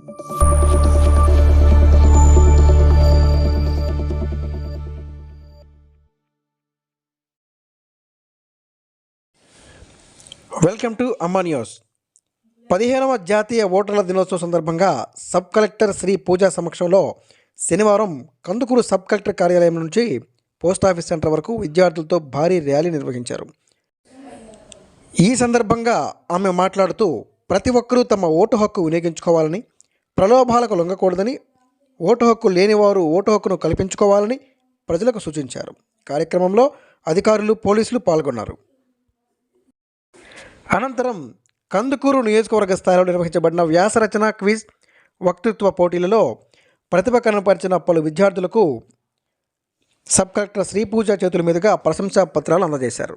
Welcome to అమ్మా news. పదిహేనవ జాతీయ ఓటర్ల దినోత్సవం సందర్భంగా సబ్ కలెక్టర్ శ్రీ పూజా సమక్షంలో శనివారం కందుకూరు సబ్ కలెక్టర్ కార్యాలయం నుంచి పోస్ట్ ఆఫీస్ సెంటర్ వరకు విద్యార్థులతో భారీ ర్యాలీ నిర్వహించారు. ఈ సందర్భంగా ఆమె మాట్లాడుతూ ప్రతి ఒక్కరూ తమ ఓటు హక్కు వినియోగించుకోవాలని ప్రలోభాలకు లొంగకూడదని ఓటు హక్కు లేనివారు ఓటు హక్కును కల్పించుకోవాలని ప్రజలకు సూచించారు. కార్యక్రమంలో అధికారులు పోలీసులు పాల్గొన్నారు. అనంతరం కందుకూరు నియోజకవర్గ స్థాయిలో నిర్వహించబడిన వ్యాసరచన క్విజ్ వక్తృత్వ పోటీలలో ప్రతిభ కనపరిచిన పలు విద్యార్థులకు సబ్ కలెక్టర్ శ్రీపూజ చేతుల మీదుగా ప్రశంసా పత్రాలు అందజేశారు.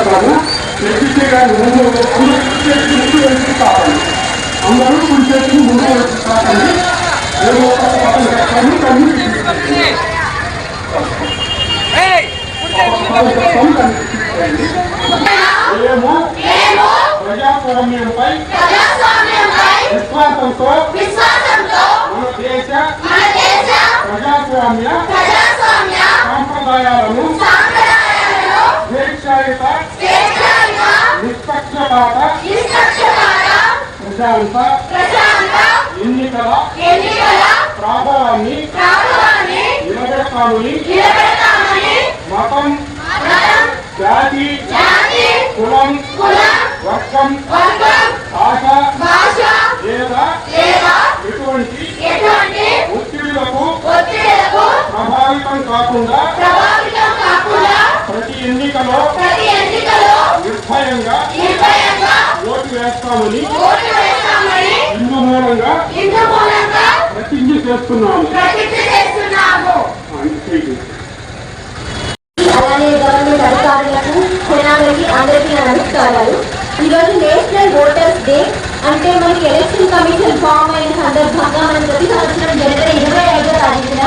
లెక్కించారు లెక్కించే కానీ ముందు ముందు వెళ్తూ కావాలి. అందరూ కుడి చేతికి ముందు వెళ్తూ కాకండి ఏదో ఒక పక్కన కన్ను ప్రజాస్వామ్యంపై విశ్వాసంతో విశ్వాసంతో మన దేశ మన దేశ ప్రజాస్వామ్య నిష్పక్షపాత ప్రశాంత ప్రశాంత ఎన్నికల ఎన్నికల ప్రాభవాన్ని ప్రాభవాన్ని నిలబెడతామని నిలబెడతామని మతం జాతి జాతి కులం కులం వర్గం వర్గం భాష భాష లేదా ఎటువంటి ఎటువంటి ఒత్తిడులకు ఒత్తిడులకు ప్రభావితం కాకుండా వేస్తామని ఇందు మూలంగా ప్రతిజ్ఞ చేస్తున్నాము. ప్రతిజ్ఞ చేస్తున్నాము. అంతే అలానే గవర్నమెంట్ అధికారులకు జనాలకి అందరికీ నా నమస్కారాలు. ఈరోజు నేషనల్ ఓటర్స్ డే అంటే మనకి ఎలక్షన్ కమిషన్ ఫామ్ అయిన సందర్భంగా మనం ప్రతి సంవత్సరం జనవరి ఇరవై ఐదో తారీఖున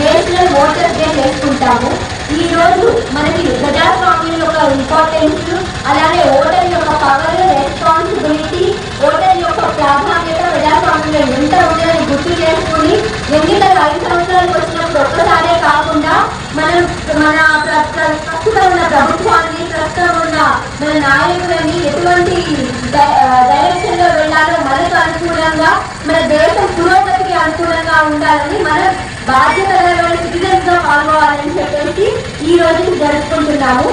నేషనల్ ఓటర్స్ డే చేసుకుంటాము ఈ రోజు మనకి ప్రజాస్వామ్యం యొక్క ఇంపార్టెన్స్ అలానే ఓటర్ యొక్క పవర్ రెస్పాన్సిబిలిటీ ఓటర్ యొక్క ప్రాధాన్యత ప్రజాస్వామ్యం ఎంత ఉందని గుర్తు చేసుకుని ఎన్నికలు ఐదు సంవత్సరాలకు వచ్చినప్పుడు ఒక్కసారే కాకుండా మనం మన ప్ర- ప్రస్తుతం ఉన్న ప్రభుత్వాన్ని ప్రస్తుతం ఉన్న మన నాయకులని ఎటువంటి డైరెక్షన్లో వెళ్ళాలో మనకు అనుకూలంగా మన దేశం పురోగతికి అనుకూలంగా ఉండాలని మన బాధ్యతలలో సిటిజన్స్గా పాల్గొవాలని చెప్పేసి ఈ రోజు జరుపుకుంటున్నాము.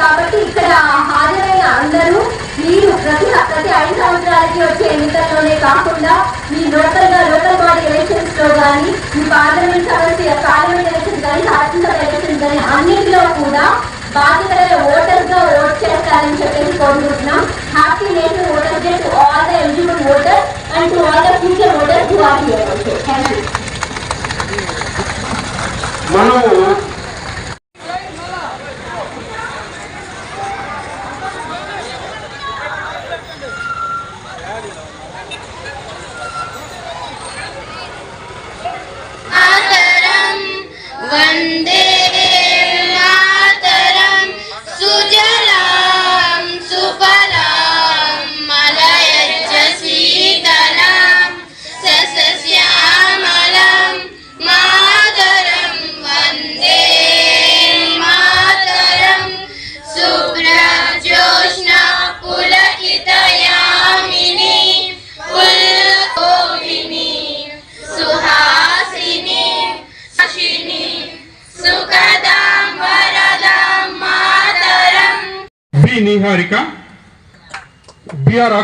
కాబట్టి ఇక్కడ హాజరైన అందరూ మీరు ప్రతి ప్రతి ఐదు సంవత్సరాలకి వచ్చే ఎన్నికల్లోనే కాకుండా మీ లోకల్గా లోకల్ బాడీ ఎలక్షన్స్లో కానీ మీ పార్లమెంట్ సమస్య పార్లమెంట్ ఎలక్షన్ కానీ శాసనసభ ఎలక్షన్ కానీ అన్నింటిలో కూడా బాధ్యతల ఓటర్స్గా ఓట్ చేస్తారని చెప్పేసి కోరుకుంటున్నాం. Happy national voter day to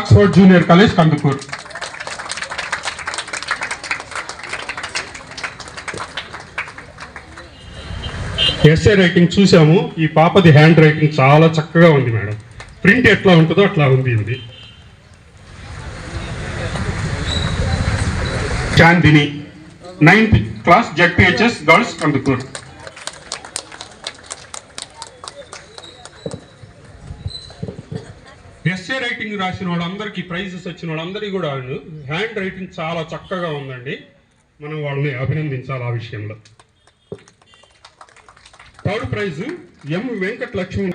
Oxford junior college Kandukur SA writing చూసాము. ఈ పాపది హ్యాండ్ రైటింగ్ చాలా చక్కగా ఉంది మేడం. ప్రింట్ ఎట్లా ఉంటుందో అట్లా ఉంది ఇది. Chandini ninth class ZPHS girls Kandukur SA writing రాసిన వాళ్ళందరికీ ప్రైజెస్ వచ్చిన వాళ్ళందరికీ కూడా హ్యాండ్ రైటింగ్ చాలా చక్కగా ఉందండి. మనం వాళ్ళని అభినందించాలి ఆ విషయంలో. Third prize M Venkata Lakshmi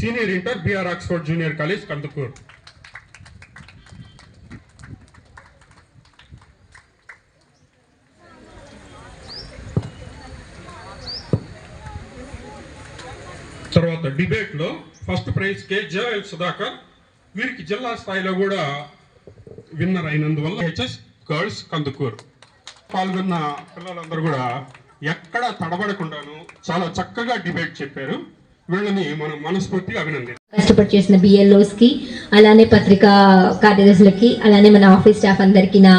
senior inter BR Oxford junior college Kandukur. తర్వాత డిబేట్లో first prize K JL Sudhakar వీరికి జిల్లా స్థాయిలో కూడా విన్నర్ అయినందువల్ల హెచ్ఎస్ గర్ల్స్ కందుకూరు. పాల్గొన్న పిల్లలందరూ కూడా ఎక్కడ తడబడకుండాను చాలా చక్కగా డిబేట్ చెప్పారు. వీళ్ళని మనం మనస్ఫూర్తిగా అభినందిస్తాం కష్టపడి చేసిన బిఎల్ఓస్కి అలానే పత్రికా కార్యదర్శులకి అలానే మన ఆఫీస్ స్టాఫ్ అందరికీ నా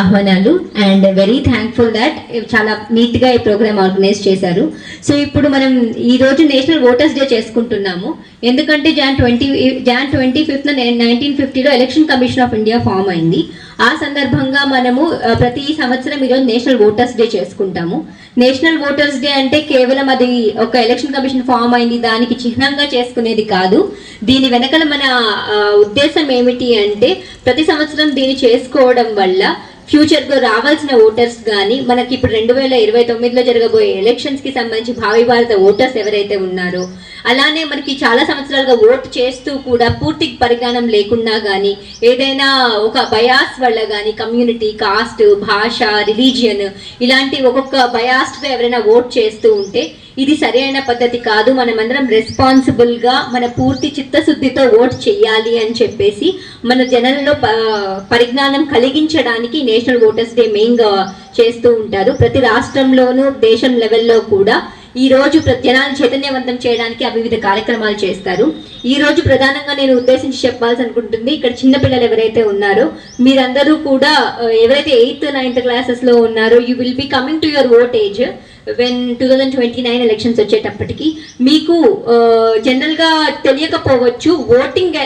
ఆహ్వానాలు అండ్ వెరీ థ్యాంక్ఫుల్ దాట్ చాలా నీట్గా ఈ ప్రోగ్రామ్ ఆర్గనైజ్ చేశారు. సో ఇప్పుడు మనం ఈ రోజు నేషనల్ ఓటర్స్ డే చేసుకుంటున్నాము. ఎందుకంటే Jan twenty Jan twenty fifth nineteen ఫిఫ్టీలో election commission of India form అయింది. ఆ సందర్భంగా మనము ప్రతి సంవత్సరం ఈరోజు నేషనల్ ఓటర్స్ డే చేసుకుంటాము. నేషనల్ ఓటర్స్ డే అంటే కేవలం అది ఒక ఎలక్షన్ కమిషన్ ఫామ్ అయింది దానికి చిహ్నంగా చేసుకునేది కాదు. దీని వెనకల మన ఉద్దేశం ఏమిటి అంటే ప్రతి సంవత్సరం దీన్ని చేసుకోవడం వల్ల ఫ్యూచర్లో రావాల్సిన ఓటర్స్ కానీ మనకి ఇప్పుడు రెండు వేల ఇరవై తొమ్మిదిలో జరగబోయే ఎలక్షన్స్కి సంబంధించి భావి భారత ఓటర్స్ ఎవరైతే ఉన్నారో అలానే మనకి చాలా సంవత్సరాలుగా ఓట్ చేస్తూ కూడా పూర్తి పరిజ్ఞానం లేకుండా కానీ ఏదైనా ఒక బయాస్ వల్ల కానీ కమ్యూనిటీ కాస్ట్ భాష రిలీజియన్ ఇలాంటి ఒక్కొక్క బయాస్డ్గా ఎవరైనా ఓట్ చేస్తూ ఉంటే ఇది సరైన పద్ధతి కాదు. మనమందరం రెస్పాన్సిబుల్గా మన పూర్తి చిత్తశుద్ధితో ఓట్ చేయాలి అని చెప్పేసి మన జనంలో పరిజ్ఞానం కలిగించడానికి నేషనల్ ఓటర్స్ డే మెయిన్గా చేస్తూ ఉంటారు. ప్రతి రాష్ట్రంలోనూ దేశం లెవెల్లో కూడా ఈ రోజు ప్ర- చైతన్యవంతం చేయడానికి ఆ వివిధ కార్యక్రమాలు చేస్తారు. ఈ రోజు ప్రధానంగా నేను ఉద్దేశించి చెప్పాల్సి అనుకుంటుంది ఇక్కడ చిన్నపిల్లలు ఎవరైతే ఉన్నారో మీరందరూ కూడా ఎవరైతే ఎయిత్ నైన్త్ క్లాసెస్లో ఉన్నారో you will be coming to your vote age when two thousand twenty nine elections వచ్చేటప్పటికి మీకు జనరల్గా తెలియకపోవచ్చు ఓటింగ్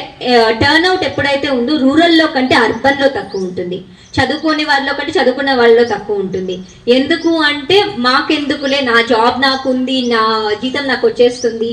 టర్న్అవుట్ ఎప్పుడైతే ఉందో రూరల్లో కంటే అర్బన్లో తక్కువ ఉంటుంది. చదువుకోని వాళ్ళలో కంటే చదువుకున్న వాళ్ళలో తక్కువ ఉంటుంది. ఎందుకు అంటే మాకెందుకులే నా జాబ్ నాకుంది నా జీతం నాకు వచ్చేస్తుంది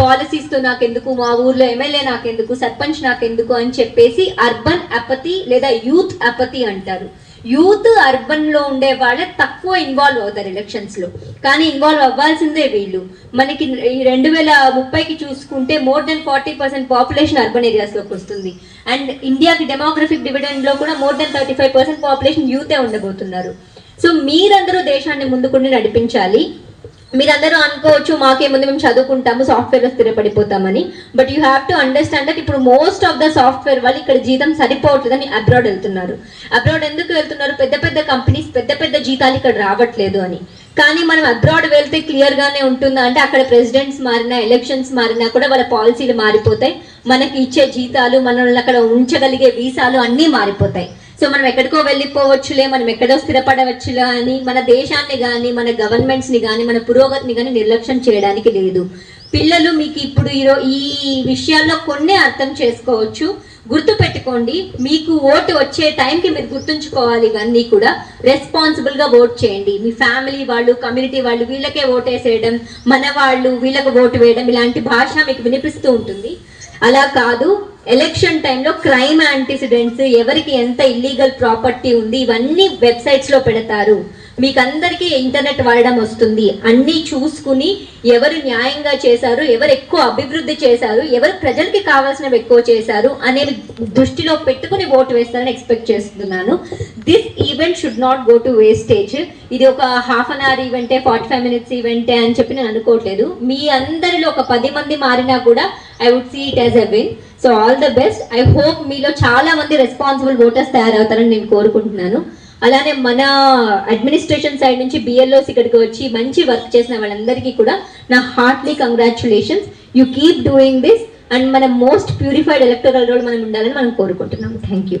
పాలసీస్తో నాకెందుకు మా ఊర్లో ఎమ్మెల్యే నాకెందుకు సర్పంచ్ నాకెందుకు అని చెప్పేసి అర్బన్ అపతి లేదా యూత్ అపతి అంటారు. యూత్ అర్బన్లో ఉండే వాళ్ళే తక్కువ ఇన్వాల్వ్ అవుతారు ఎలక్షన్స్లో. కానీ ఇన్వాల్వ్ అవ్వాల్సిందే వీళ్ళు. మనకి ఈ రెండు వేల ముప్పైకి చూసుకుంటే more than forty percent population urban ఏరియాస్లోకి వస్తుంది. అండ్ ఇండియాకి డెమోగ్రఫిక్ డివిడెండ్లో కూడా more than thirty five percent population యూతే ఉండబోతున్నారు. సో మీరందరూ దేశాన్ని ముందుకుండి నడిపించాలి. మీరందరూ అనుకోవచ్చు మాకేముంది మేము చదువుకుంటాము సాఫ్ట్వేర్లో స్థిరపడిపోతామని. But you have to understand that ఇప్పుడు మోస్ట్ ఆఫ్ ద సాఫ్ట్వేర్ వాళ్ళు ఇక్కడ జీతం సరిపోవట్లేదని అబ్రాడ్ వెళ్తున్నారు. అబ్రాడ్ ఎందుకు వెళ్తున్నారు? పెద్ద పెద్ద కంపెనీస్ పెద్ద పెద్ద జీతాలు ఇక్కడ రావట్లేదు అని. కానీ మనం అబ్రాడ్ వెళ్తే క్లియర్గానే ఉంటుందా? అంటే అక్కడ ప్రెసిడెంట్స్ మారినా ఎలక్షన్స్ మారినా కూడా వాళ్ళ పాలసీలు మారిపోతాయి. మనకి ఇచ్చే జీతాలు మనల్ని అక్కడ ఉంచగలిగే వీసాలు అన్నీ మారిపోతాయి. సో మనం ఎక్కడికో వెళ్ళిపోవచ్చులే మనం ఎక్కడో స్థిరపడవచ్చులే అని మన దేశాన్ని కానీ మన గవర్నమెంట్స్ని కానీ మన పురోగతిని కానీ నిర్లక్ష్యం చేయడానికి లేదు. పిల్లలు మీకు ఇప్పుడు ఈరో ఈ విషయాల్లో కొన్ని అర్థం చేసుకోవచ్చు. గుర్తు పెట్టుకోండి మీకు ఓటు వచ్చే టైంకి మీరు గుర్తుంచుకోవాలి ఇవన్నీ కూడా రెస్పాన్సిబుల్గా ఓట్ చేయండి. మీ ఫ్యామిలీ వాళ్ళు కమ్యూనిటీ వాళ్ళు వీళ్ళకే ఓటేసేయడం మన వాళ్ళు వీళ్ళకి ఓటు వేయడం ఇలాంటి భాష మీకు వినిపిస్తూ ఉంటుంది. అలా కాదు ఎలక్షన్ టైంలో క్రైమ్ యాంటిసిడెంట్స్ ఎవరికి ఎంత ఇల్లీగల్ ప్రాపర్టీ ఉంది ఇవన్నీ వెబ్సైట్స్లో పెడతారు. మీకు అందరికీ ఇంటర్నెట్ వాడడం వస్తుంది. అన్నీ చూసుకుని ఎవరు న్యాయంగా చేశారు ఎవరు ఎక్కువ అభివృద్ధి చేశారు ఎవరు ప్రజలకి కావాల్సినవి ఎక్కువ చేశారు అనేది దృష్టిలో పెట్టుకుని ఓటు వేస్తారని ఎక్స్పెక్ట్ చేస్తున్నాను. This event should not go to wastage ఇది ఒక హాఫ్ అన్ అవర్ ఈవెంటే ఫార్టీ ఫైవ్ మినిట్స్ ఈవెంటే అని చెప్పి నేను అనుకోవట్లేదు. మీ అందరిలో ఒక పది మంది మారినా కూడా I would see it as a win so all the best I hope మీలో చాలా మంది రెస్పాన్సిబుల్ ఓటర్స్ తయారవుతారని నేను కోరుకుంటున్నాను. అలానే మన అడ్మినిస్ట్రేషన్ సైడ్ నుంచి బిఎల్ఓస్ ఇక్కడికి వచ్చి మంచి వర్క్ చేసిన వాళ్ళందరికీ కూడా నా heartly congratulations you keep doing this and మన మోస్ట్ ప్యూరిఫైడ్ ఎలక్టోరల్ రోడ్ మనం ఉండాలని మనం కోరుకుంటున్నాం థ్యాంక్ యూ